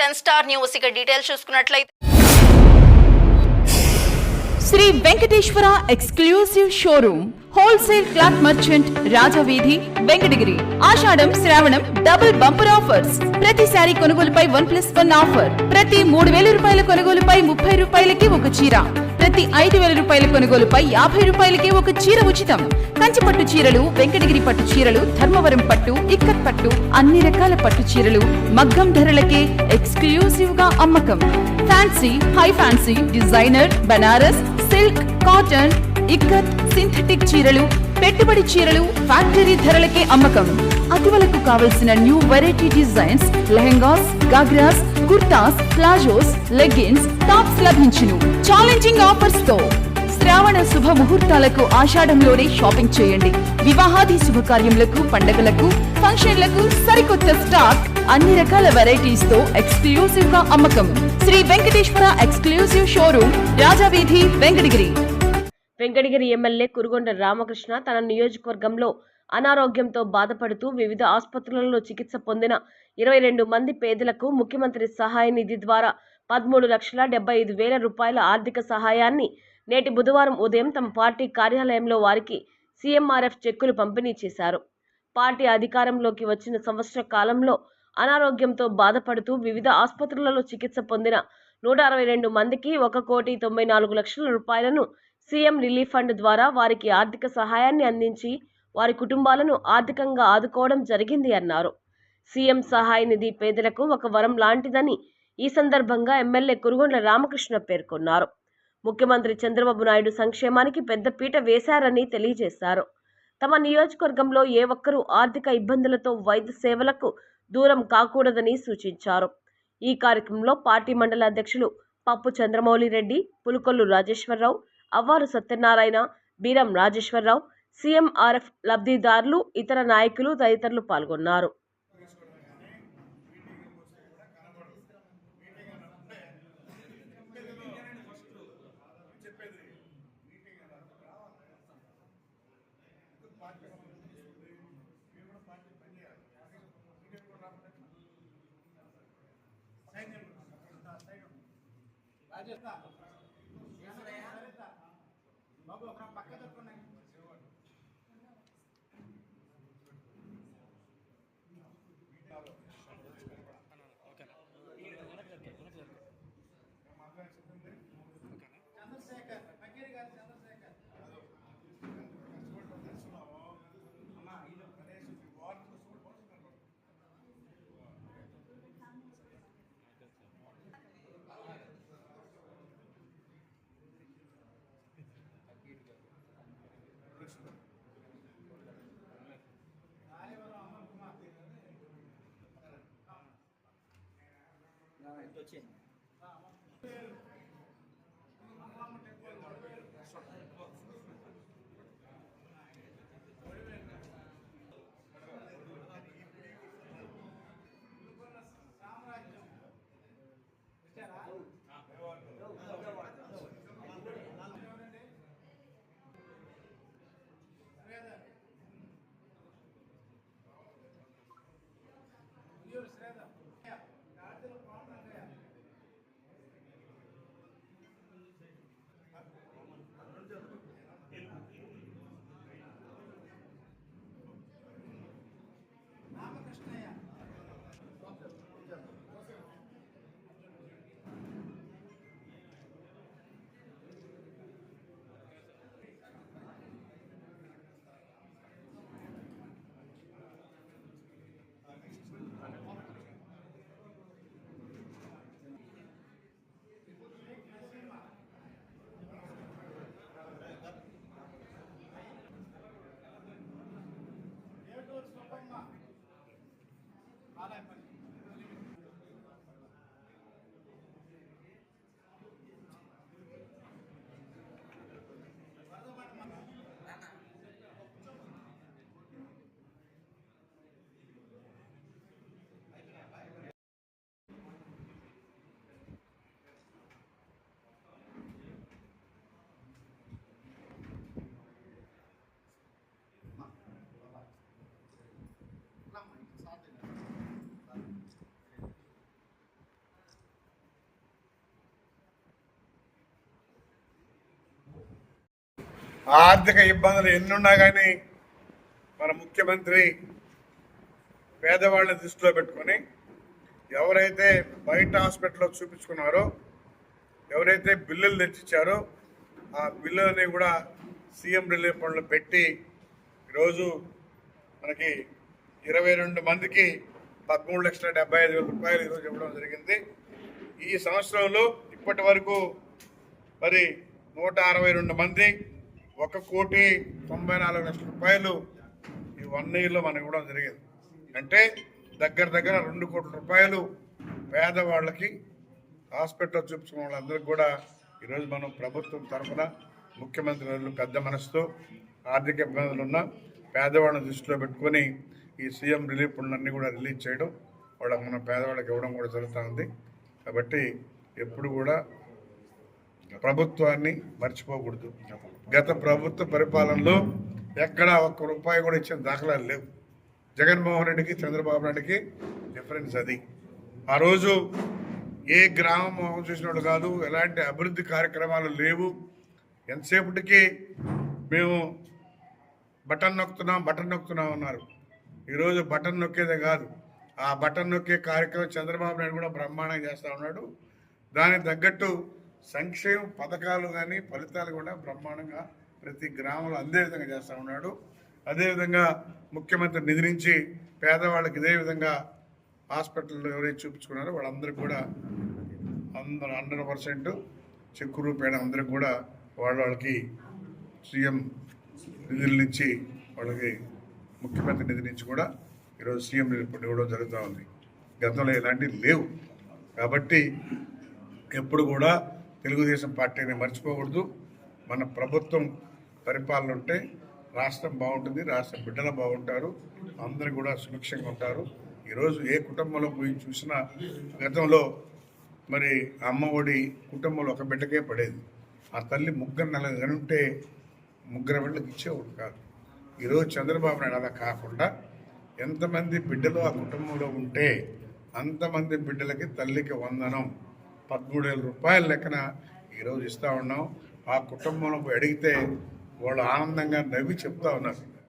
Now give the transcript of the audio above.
Ten star news. ఇక details చూసుకున్నట్లయితే Shri Venkateshwara exclusive showroom wholesale cloth merchant Rajaveedhi Venkatagiri. ఆషాఢం శ్రావణం double bumper offers. ప్రతి sari కొనుగోలుపై one plus one offer. ప్రతి మూడు వేల రూపాయల కొనుగోలుపై ముప్పై రూపాయలకి ఒక చీర. ప్రతి ఐదు వేల రూపాయల కొనుగోలుపై యాభై రూపాయలకే ఒక చీర ఉచితం. కంచి పట్టు చీరలు వెంకటగిరి పట్టు చీరలు ధర్మవరం పట్టు ఇక్కత్ పట్టు అన్ని రకాల పట్టు చీరలు మగ్గం ధరలకే ఎక్స్క్లూసివ్గా అమ్మకం. Fancy high fancy designer Banaras silk cotton ikat synthetic చీరలు పెట్టుబడి చీరలు ఫ్యాక్టరీ ధరలకే అమ్మకం. అతివలకు కావలసిన new variety designs lehengas ghagras kurtas palazzos leggings tops లభించును. ఛాలెంజింగ్ ఆఫర్స్తో శ్రావణ శుభ ముహూర్తాలకు ఆషాఢంలోనే షాపింగ్ చేయండి. వివాహాది శుభకార్యములకు పండగలకు ఫంక్షన్లకు సరికొత్త స్టాక్ అన్ని రకాల వెరైటీస్తో ఎక్స్క్లూసివ్గా అమ్మకం. Shri Venkateshwara exclusive showroom Rajaveedhi Venkatagiri. Venkatagiri MLA Kurugonda Ramakrishna తన నియోజకవర్గంలో అనారోగ్యంతో బాధపడుతూ వివిధ ఆసుపత్రులలో చికిత్స పొందిన ఇరవై రెండు మంది పేదలకు ముఖ్యమంత్రి సహాయ నిధి ద్వారా పదమూడు లక్షల డెబ్బై ఐదు వేల రూపాయల ఆర్థిక సహాయాన్ని నేటి బుధవారం ఉదయం తమ పార్టీ కార్యాలయంలో వారికి సీఎంఆర్ఎఫ్ చెక్కులు పంపిణీ చేశారు. పార్టీ అధికారంలోకి వచ్చిన సంవత్సర కాలంలో అనారోగ్యంతో బాధపడుతూ వివిధ ఆసుపత్రులలో చికిత్స పొందిన నూట అరవై రెండు మందికి ఒక కోటి తొంభై నాలుగు లక్షల రూపాయలను సీఎం రిలీఫ్ ఫండ్ ద్వారా వారికి ఆర్థిక సహాయాన్ని అందించి వారి కుటుంబాలను ఆర్థికంగా ఆదుకోవడం జరిగింది అన్నారు. సీఎం సహాయ నిధి పేదలకు ఒక వరం లాంటిదని ఈ సందర్భంగా ఎమ్మెల్యే కురుగొండ్ల రామకృష్ణ పేర్కొన్నారు. ముఖ్యమంత్రి చంద్రబాబు నాయుడు సంక్షేమానికి పెద్దపీట వేశారని తెలియజేశారు. తమ నియోజకవర్గంలో ఏ ఒక్కరూ ఆర్థిక ఇబ్బందులతో వైద్య సేవలకు దూరం కాకూడదని సూచించారు. ఈ కార్యక్రమంలో పార్టీ మండల అధ్యక్షులు పప్పు చంద్రమౌళి రెడ్డి పులుకొల్లు రాజేశ్వరరావు అవ్వారు సత్యనారాయణ బీరం రాజేశ్వరరావు సీఎంఆర్ఎఫ్ లబ్ధిదారులు ఇతర నాయకులు తదితరులు పాల్గొన్నారు. రాజేస్తా పక్క చంద్రశేఖర్ పగ్గేరి గారు చంద్రశేఖర్. అమ్మా ఇది ప్రదేశం వార్డు చూసుకోండి పోలీసు కనబడుతుంది ఇంత వచ్చేయండి. ఆర్థిక ఇబ్బందులు ఎన్నున్నా కానీ మన ముఖ్యమంత్రి పేదవాళ్ళని దృష్టిలో పెట్టుకొని ఎవరైతే బయట హాస్పిటల్లో చూపించుకున్నారో ఎవరైతే బిల్లులు తెచ్చిచ్చారో ఆ బిల్లులని కూడా సీఎం రిలీఫ్ ఫండ్లో పెట్టి ఈరోజు మనకి ఇరవై రెండు మందికి పదమూడు లక్షల డెబ్బై ఐదు వేల రూపాయలు ఈరోజు ఇవ్వడం జరిగింది. ఈ సంవత్సరంలో ఇప్పటి వరకు మరి నూట అరవై రెండు మంది ఒక కోటి తొంభై నాలుగు లక్షల రూపాయలు ఈ వన్ ఇయర్లో మనకి ఇవ్వడం జరిగింది. అంటే దగ్గర దగ్గర రెండు కోట్ల రూపాయలు పేదవాళ్ళకి హాస్పిటల్ చూపించుకున్న వాళ్ళందరికీ కూడా ఈరోజు మనం ప్రభుత్వం తరఫున ముఖ్యమంత్రి గారు పెద్ద మనసుతో ఆర్థిక ఇబ్బందులు ఉన్న పేదవాళ్ళని దృష్టిలో పెట్టుకొని ఈ సీఎం రిలీఫ్ ఫండ్లన్నీ కూడా రిలీజ్ చేయడం వాళ్ళకి మన పేదవాళ్ళకి ఇవ్వడం కూడా జరుగుతూ ఉంది. కాబట్టి ఎప్పుడు కూడా ప్రభుత్వాన్ని మర్చిపోకూడదు. గత ప్రభుత్వ పరిపాలనలో ఎక్కడా ఒక్క రూపాయి కూడా ఇచ్చిన దాఖలాలు లేవు. జగన్మోహన్ రెడ్డికి చంద్రబాబు నాయుడికి డిఫరెన్స్ అది. ఆ రోజు ఏ గ్రామం మోహం చూసినోడు కాదు ఎలాంటి అభివృద్ధి కార్యక్రమాలు లేవు. ఎంతసేపటికి మేము బటన్ నొక్కుతున్నాం బటన్ నొక్కుతున్నాం అన్నారు. ఈరోజు బటన్ నొక్కేదే కాదు. ఆ బటన్ నొక్కే కార్యక్రమం చంద్రబాబు నాయుడు కూడా బ్రహ్మాండంగా చేస్తూ ఉన్నాడు. దానికి తగ్గట్టు సంక్షేమ పథకాలు కానీ ఫలితాలు కూడా బ్రహ్మాండంగా ప్రతి గ్రామంలో అందే విధంగా చేస్తూ ఉన్నాడు. అదేవిధంగా ముఖ్యమంత్రి నిధి నుంచి పేదవాళ్ళకి ఇదే విధంగా హాస్పిటల్లో ఎవరైతే చూపించుకున్నారో వాళ్ళందరికీ కూడా అందరూ హండ్రెడ్ పర్సెంట్ చెక్కు రూపాయన అందరికి కూడా వాళ్ళ వాళ్ళకి సీఎం నిధుల నుంచి వాళ్ళకి ముఖ్యమంత్రి నిధి నుంచి కూడా ఈరోజు సీఎం రిపోర్ట్ ఇవ్వడం జరుగుతూ ఉంది. గతంలో ఇలాంటివి లేవు. కాబట్టి ఎప్పుడు కూడా తెలుగుదేశం పార్టీని మర్చిపోకూడదు. మన ప్రభుత్వం పరిపాలన ఉంటే రాష్ట్రం బాగుంటుంది రాష్ట్ర బిడ్డలు బాగుంటారు అందరూ కూడా సుభిక్షంగా ఉంటారు. ఈరోజు ఏ కుటుంబంలో పోయి చూసినా గతంలో మరి అమ్మ ఒడి కుటుంబంలో ఒక బిడ్డకే పడేది. ఆ తల్లి ముగ్గురు నెల ఉంటే ముగ్గురు బిడ్డలకు ఇచ్చేవాడు కాదు. ఈరోజు చంద్రబాబు నాయుడు అలా కాకుండా ఎంతమంది బిడ్డలు ఆ కుటుంబంలో ఉంటే అంతమంది బిడ్డలకి తల్లికి వందనం. పదమూడు వేల రూపాయల లెక్కన ఈరోజు ఇస్తూ ఉన్నాం. ఆ కుటుంబంలో అడిగితే వాళ్ళు ఆనందంగా నవ్వి చెప్తా ఉన్నారు.